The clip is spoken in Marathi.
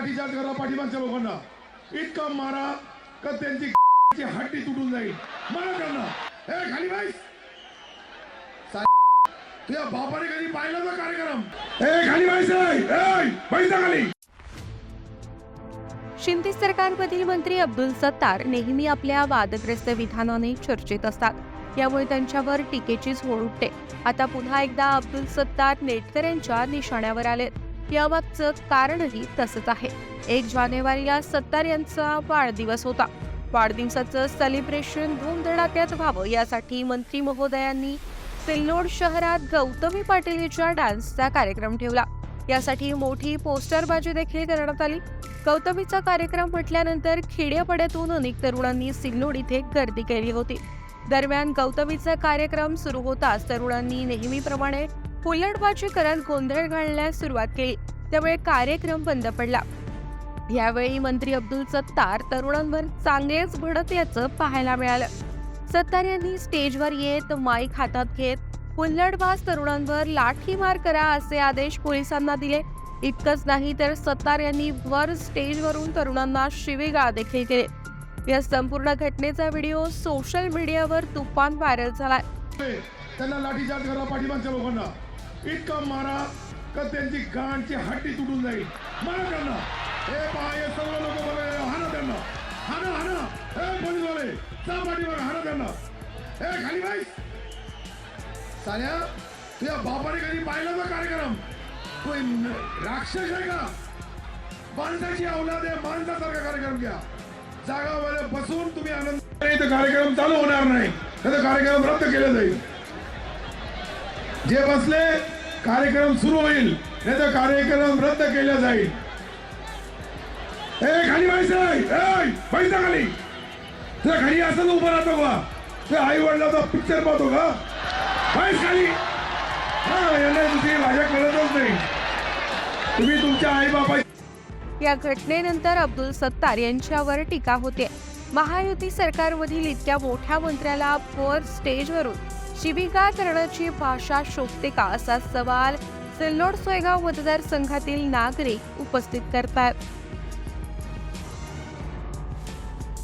लाठीचार्ज करा पाठीमागच्या लोकांना इतका मारा का त्यांची हड्डी तुटून जाईल. मारा त्यांना. हे खाली बाईस तुझ्या बापाने कधी पाहिला ना कार्यक्रम? हे खाली बाईस खाली. शिंदे सरकारमधील मंत्री अब्दुल सत्तार नेहमी आपल्या वादग्रस्त विधानाने चर्चेत असतात. यामुळे त्यांच्यावर टीकेचीच होळ उठते. आता पुन्हा एकदा अब्दुल सत्तार नेटकऱ्यांच्या निशाण्यावर आलेत. यामागचं कारणही तसंच आहे. एक जानेवारीला सत्तार यांचा वाढदिवस होता. वाढदिवसाचं सेलिब्रेशन धूमधडाक्यात व्हावं यासाठी मंत्री महोदयांनी सिल्लोड शहरात गौतमी पाटील यांच्या डान्सचा कार्यक्रम ठेवला. यासाठी मोठी पोस्टरबाजी देखील करण्यात आली. गौतमीचा कार्यक्रम म्हटल्यानंतर खेड्यापाड्यातून अनेक तरुणांनी सिल्लोड इथे गर्दी केली होती. दरम्यान गौतमीचा कार्यक्रम सुरू होताच तरुणांनी नेहमीप्रमाणे हुल्लडबाजी करत गोंधळ घालण्यास सुरुवात केली. त्यामुळे कार्यक्रम बंद पडला. यावेळी मंत्री अब्दुल सत्तार तरुणांवर चांगलेच भडत याचं पाहायला मिळालं. सत्तार यांनी स्टेजवर येत माईक हातात घेत हुल्लडबाज तरुणांवर लाठीमार करा असे आदेश पोलिसांना दिले. इतकंच नाही तर सत्तार यांनी वर स्टेजवरून तरुणांना शिवेगाळ देखील केले. या संपूर्ण घटनेचा व्हिडिओ सोशल मीडियावर तुफान व्हायरल झालाय. त्यांना लाठीचार्ज करा पाठीमागच्या लोकांना. इतका मारा का त्यांची गांडची हड्डी तुटून जाईल. मारा त्यांना. हे पहा हे सर्व लोक बघा हाना त्यांना. हाना हाना हे पोलीसवाले चा पाठीवर हाना त्यांना. हे खाली बाई. साल्या तुझ्या बापाने कधी पाहिला तो कार्यक्रम? तो राक्षस आहे का? माणसाची औलाद आहे माणसासारखा कार्यक्रम घ्या. जागावर बसून तुम्ही आनंद इथं कार्यक्रम चालू होणार नाही. नाही तर कार्यक्रम रद्द केला जाईल. जे बसले कार्यक्रम सुरू होईल. नाही तर कार्यक्रम रद्द केला जाईल. ए खाली व्हायचं पैसा खाली. तुला खाली असं उभं राहतो का? तुझ्या आई वडिलाचा पिक्चर पाहतो का? बाईस खाली. हा यांना तुझी माझ्या कळतच नाही. तुम्ही तुमच्या आई बापा या घटनेनंतर अब्दुल सत्तार यांच्यावर टीका होते. महायुती सरकारमधील इतक्या मोठ्या मंत्र्याला फोर स्टेजवरून शिबिका करण्याची भाषा शोभते का असा सवाल सिल्लोड सोयगाव मतदारसंघातील नागरिक उपस्थित करतात.